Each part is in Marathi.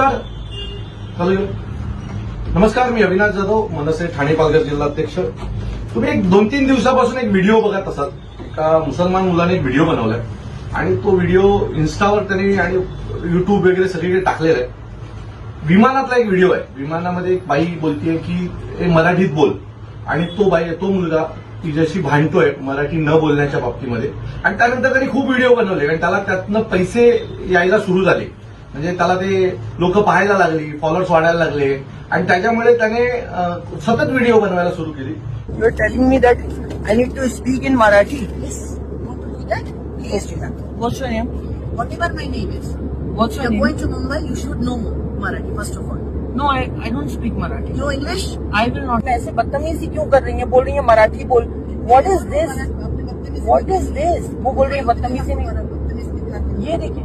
नमस्कार. हॅलो. नमस्कार मी अविनाश जाधव मनसे ठाणे पालघर जिल्हाध्यक्ष. तुम्ही एक दोन तीन दिवसापासून एक व्हिडिओ बघत असाल. एका मुसलमान मुलाने एक व्हिडिओ बनवलाय. आणि तो व्हिडिओ इन्स्टावर त्यांनी आणि युट्यूब वगैरे सगळीकडे टाकलेला आहे. विमानातला एक व्हिडिओ आहे. विमानामध्ये एक बाई बोलतीये की "ए, मराठीत बोल. आणि तो बाई तो मुलगा तिच्याशी भांडतोय मराठी न बोलण्याच्या बाबतीमध्ये. आणि त्यानंतर त्यांनी खूप व्हिडिओ बनवले आणि त्याला त्यातनं पैसे यायला सुरू झाले. लोक पहाय लगे फॉलोअर्स वाड़ा लगे सतत वीडियो बनवा you are telling me that I need to ऐसे बदतमीजी क्यों कर रही है? बोल रही है मराठी बोल। What is this what is this वो बोल रही है बदतमीजी नहीं। ये देखिए।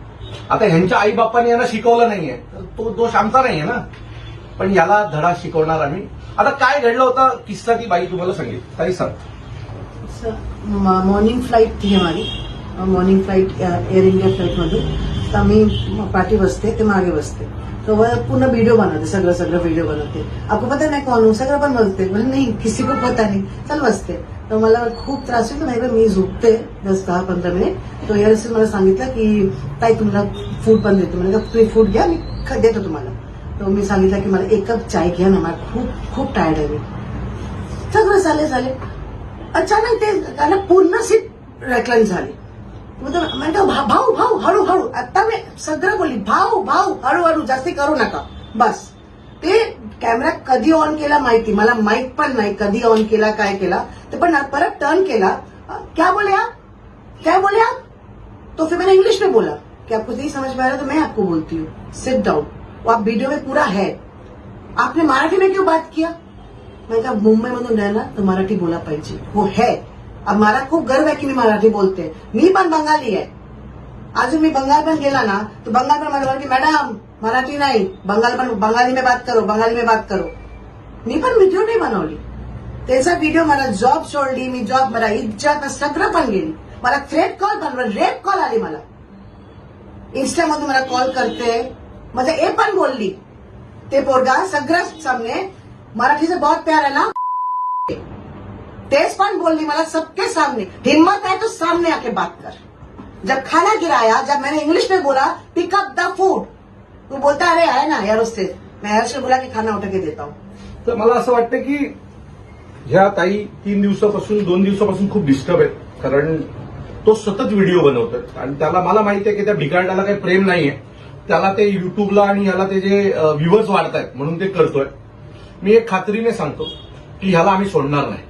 आता ह्यांच्या आई बापाने यांना शिकवलं नाहीये. तर तो दोष आमचा नाहीये ना. पण याला धडा शिकवणार आम्ही. आता काय घडलं होतं? किस्सा ती बाई तुम्हाला सांगेल. काही सांग. मॉर्निंग फ्लाईट ती हमारी. मॉर्निंग फ्लाईट एअर इंडिया फ्लाईटमधून तर आम्ही पाठी बसते ते मागे बसते. तो वह पूर्ण वीडियो बनाते सगळं सगळं वीडियो बनवते. आपको पता नाही कॉल सगळं पण बोलते. म्हणजे नाही किसी को पता नाही. चल बसते. तर मला खूप त्रास होतो. नाही मी झोपते. दस दहा पंधरा मिनिट. तो यार मला सांगितलं की ताई तुम्हाला फूड पण देतो. म्हणजे तुम्ही फूड घ्या मी देतो तुम्हाला. तर मी सांगितलं की मला एक कप चाय घ्या ना मला खूप खूप टायर्ड आहे मी. सगळं झाले झाले. अचानक ते त्याला पूर्ण सीट रेकलन झाली. म्हणतो भाऊ भाऊ हळूहळू आता मी सगळं बोलली भाऊ भाऊ हळूहळू जास्ती करू नका. बस. ते कॅमेरा कधी ऑन केला माहिती? मला माहीत पण नाही कधी ऑन केला काय केला. ते पण परत टर्न केला. क्या बोले क्या बोले तो फिर मैंने इंग्लिश में बोला कि आपको नहीं समझ में आ रहा तो मैं आपको बोलती हूँ। सिट डाउन वो आप वीडियो में पूरा है। आपने मराठी में क्यों बात किया? मैं कहा, मुंबई मधून राहणार तर मराठी बोला पाहिजे। वो है। अब मला खूप गर्व आहे की मी मराठी बोलते मी पण बंगाली आहे. अजून मी बंगाल पण गेला ना तर बंगाल पण मला की, मॅडम, मराठी नाही. बंगाल पण, बंगाली में बात करो, बंगाली में बात करो. मी पण व्हिडिओ नाही बनवली. त्याचा व्हिडिओ मला जॉब सोडली, मी जॉब मला इज़्ज़त, सगळं पण गेली. मला थ्रेट कॉल पण रेप कॉल आली मला. इन्स्टामधून मला कॉल करते. म्हणजे ए पण बोलली. ते पोरगा सगळं सामने मराठीचं बहुत प्यार आहे ना? तेज पण बोलनी मला सबके सामने. हिम्मत है तो सामने आके बात कर. जब खाना गिराया जब मैंने इंग्लिश में बोला पिक अप द फूड तू बोलता अरे आहे ना यार उससे. मैं हर्ष बोला की खाना उठा के देता हूँ. तर मला असं वाटतं की ह्या ताई तीन दिवसापासून दोन दिवसापासून खूप डिस्टर्ब आहेत. कारण तो सतत व्हिडिओ बनवतोय. आणि त्याला मला माहिती आहे की त्या भिकांडाला काही प्रेम नाहीये. त्याला ते युट्यूबला आणि ह्याला ते जे व्ह्युअर्स वाढतायत म्हणून ते करतोय. मी एक खात्रीने सांगतो की ह्याला आम्ही सोडणार नाही.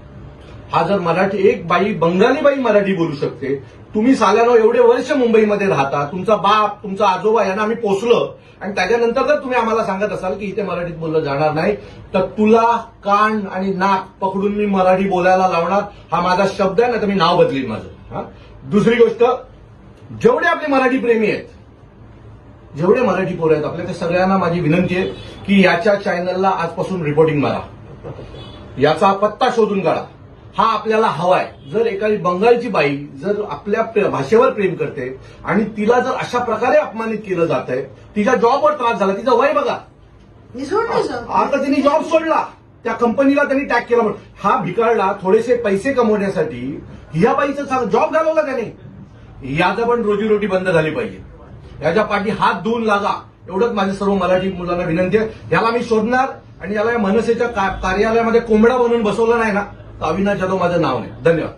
हा जर मराठी एक बाई बंगाली बाई मराठी बोलू शकते तुम्ही साल्यानो एवढे वर्ष मुंबईमध्ये राहता तुमचा बाप तुमचा आजोबा यांना आम्ही पोचलो आणि त्याच्यानंतर जर तुम्ही आम्हाला सांगत असाल की इथे मराठीत बोललं जाणार नाही तर तुला कान आणि नाक पकडून मी मराठी बोलायला लावणार हा माझा शब्द आहे ना तर मी नाव बदलीन माझं. हा? दुसरी गोष्ट जेवढे आपले मराठी प्रेमी आहेत जेवढे मराठी पोरं आहेत आपल्या त्या सगळ्यांना माझी विनंती आहे की याच्या चॅनलला आजपासून रिपोर्टिंग मारा. याचा पत्ता शोधून काढा. हा आपल्याला हवाय. जर एखादी बंगालची बाई जर आपल्या भाषेवर प्रेम करते आणि तिला जर अशा प्रकारे अपमानित केलं जात आहे तिच्या जॉबवर त्रास झाला तिचं वय बघा. आता तिने जॉब सोडला. त्या कंपनीला त्यांनी टॅग केला म्हणून. हा भिकारला थोडेसे पैसे कमवण्यासाठी ह्या बाईचा जॉब घालवला त्याने. याचा पण रोजीरोटी बंद झाली पाहिजे. याच्या पाठी हात धुवून लागा. एवढंच माझ्या सर्व मराठी मुलांना विनंती आहे. याला मी शोधणार आणि याला या मनसेच्या का- कार्यालयामध्ये कोंबडा बनवून बसवलं नाही ना तर अविनाश जाधव माझं नाव नाही. धन्यवाद.